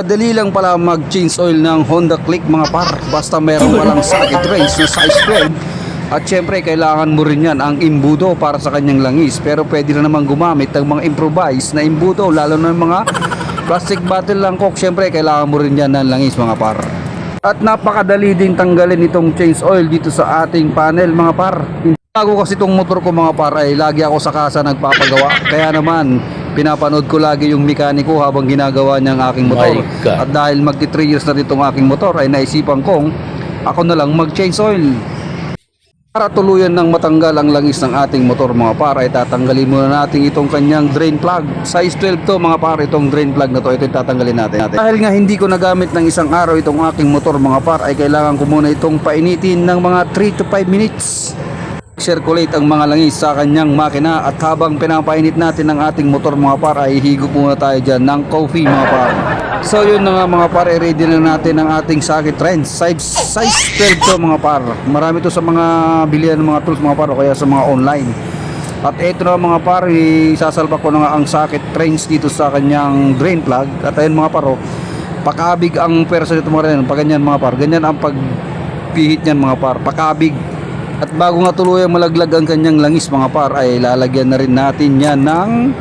Madali lang pala mag-change oil ng Honda Click mga par. Basta meron ka lang socket range na size 12. At syempre, kailangan mo rin yan ang imbudo para sa kanyang langis. Pero pwede na naman gumamit ng mga improvise na imbudo, lalo na yung mga plastic bottle lang coke. Syempre, kailangan mo rin yan ng langis mga par. At napakadali din tanggalin itong change oil dito sa ating panel mga par. Bago kasi itong motor ko mga par ay lagi ako sa kasa nagpapagawa. Kaya naman, pinapanood ko lagi yung mekaniko habang ginagawa niya ang aking motor. At dahil magti 3 years na ditong aking motor ay naisipan kong ako na lang mag-change oil. Para tuluyan ng matanggal ang langis ng ating motor mga par ay tatanggalin muna natin itong kanyang drain plug. Size 12 to mga par itong drain plug na to. Ito yung tatanggalin natin. Dahil nga hindi ko nagamit ng isang araw itong aking motor mga par ay kailangan ko muna itong painitin ng mga 3 to 5 minutes circulate ang mga langis sa kanyang makina at habang pinapainit natin ang ating motor mga par ay higop muna tayo dyan ng coffee mga par. So yun na nga mga par i-ready na natin ang ating socket wrench size, size 12 to mga par. Marami to sa mga bilihan ng mga tools mga par o kaya sa mga online. At ito na mga par isasalba ko na nga ang socket wrench dito sa kanyang drain plug. At ayun mga par oh, pakabig ang persa dito mga rin pag ganyan mga par ganyan ang pagpihit niyan mga par. Pakabig at bago nga tuluyang malaglag ang kanyang langis mga par ay lalagyan na rin natin yan ng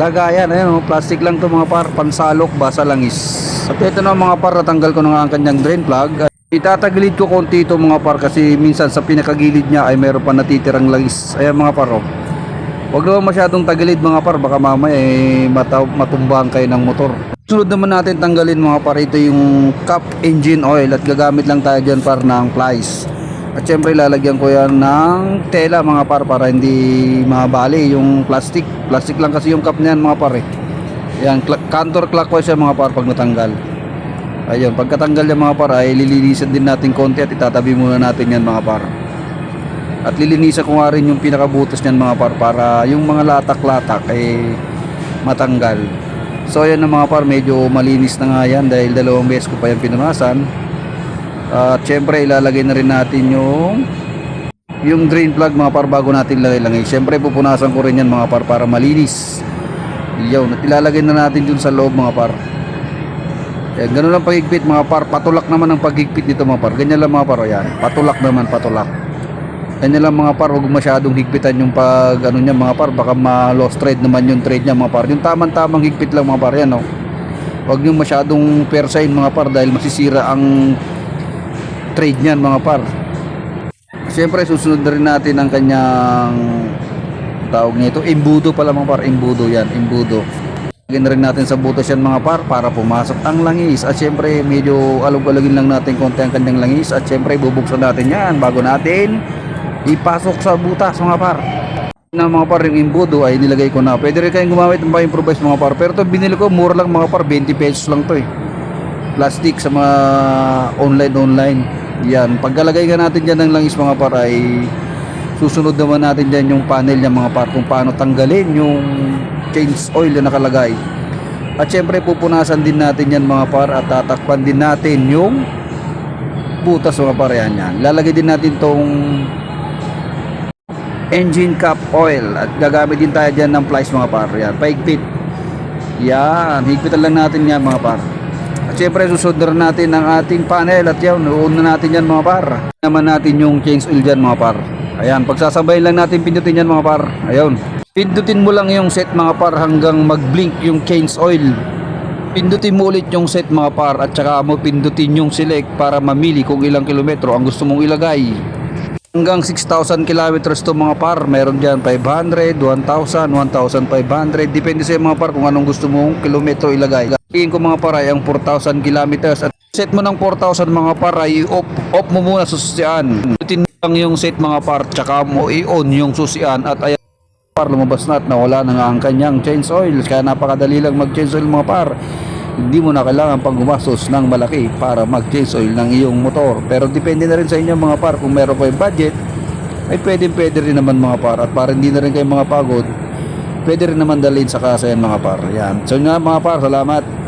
lagayan. Ayan oh, plastic lang to mga par, pansalok basa langis. At ito na mga par, natanggal ko na nga ang kanyang drain plug. At itatagilid ko konti ito mga par kasi minsan sa pinakagilid niya ay meron pa natitirang langis. Ayan mga par oh. Huwag naman masyadong tagilid mga par, baka mamaya eh, mata- matumbahan kayo ng motor. Sunod naman natin tanggalin mga par, ito yung cap engine oil at gagamit lang tayo dyan par ng plies. At syempre lalagyan ko yan ng tela mga par para hindi mabali yung plastic. Plastic lang kasi yung cap niyan mga par eh. Yan, counter clockwise yan mga par pag natanggal. Ayun, pagkatanggal yan mga par ay lilinisan din natin konti at itatabi muna natin yan mga par. At lilinisan ko nga rin yung pinakabutas niyan mga par para yung mga latak-latak ay matanggal. So ayan na mga par, medyo malinis na nga yan dahil dalawang beses ko pa yan pinunasan. At syempre ilalagay na rin natin yung yung drain plug mga par bago natin lagay langay. Syempre pupunasan ko rin yan mga par para malinis. Iyaw, ilalagay na natin dun sa loob mga par. Yan, ganun lang pagigpit mga par. Patulak naman ang pagigpit dito mga par. Ganyan lang mga par. Yan, patulak naman, patulak. Ganyan lang mga par. Huwag masyadong higpitan yung pag ano niya mga par. Baka ma-lost thread naman yung thread niya mga par. Yung tamang-tamang higpit lang mga par. Yan oh. Huwag nyo masyadong persain mga par dahil masisira ang trade niyan mga par. Siyempre susunod na rin natin ang kanyang tawag nito, imbudo pala mga par, imbudo yan, imbudo. Lagyan rin natin sa butas yan mga par para pumasok ang langis. At syempre medyo alog-alogin lang natin konti ang kanyang langis. At syempre bubuksan natin yan bago natin ipasok sa butas mga par. Na mga par yung imbudo ay nilagay ko na. Pwede rin kayong gumamit ng pa-improvise mga par. Pero to binili ko mura lang mga par. 20 pesos lang to eh. Plastic sa mga online online yan pagkalagay ka natin dyan ng langis mga par ay susunod naman natin dyan yung panel niya mga par kung paano tanggalin yung change oil na nakalagay. At syempre pupunasan din natin yan mga par at tatakpan din natin yung butas mga par. Yan yan. Lalagay din natin tong engine cap oil at gagamit din tayo dyan ng plies mga par. Yan paigpit. Yan higpitan lang natin yan mga par at syempre susunod natin ang ating panel at yan uuna natin yan mga par. Naman natin yung change oil dyan mga par. Ayan pagsasabay lang natin pindutin yan mga par. Ayun. Pindutin mo lang yung set mga par hanggang mag blink yung change oil. Pindutin mo ulit yung set mga par at saka mo pindutin yung select para mamili kung ilang kilometro ang gusto mong ilagay. Hanggang 6,000 kilometers to mga par. Meron dyan 500, 1,000, 1,500 depende sa mga par kung anong gusto mong kilometro ilagay tingin ko mga par ay ang 4,000 kilometers at set mo ng 4,000 mga par ay off, off mo muna susian. Mo lang yung set mga par tsaka mo i-on yung susian at ayan par lumabas na at nawala na nga ang kanyang change oil. Kaya napakadali lang mag change oil mga par. Hindi mo na kailangan pang gumastos ng malaki para mag change oil ng iyong motor. Pero depende na rin sa inyo mga par kung meron kayong budget ay pwede pwede rin naman mga par. At para hindi na rin kayo mga pagod pwede rin naman dalhin sa kasa yan mga par. Yan. So nga mga par salamat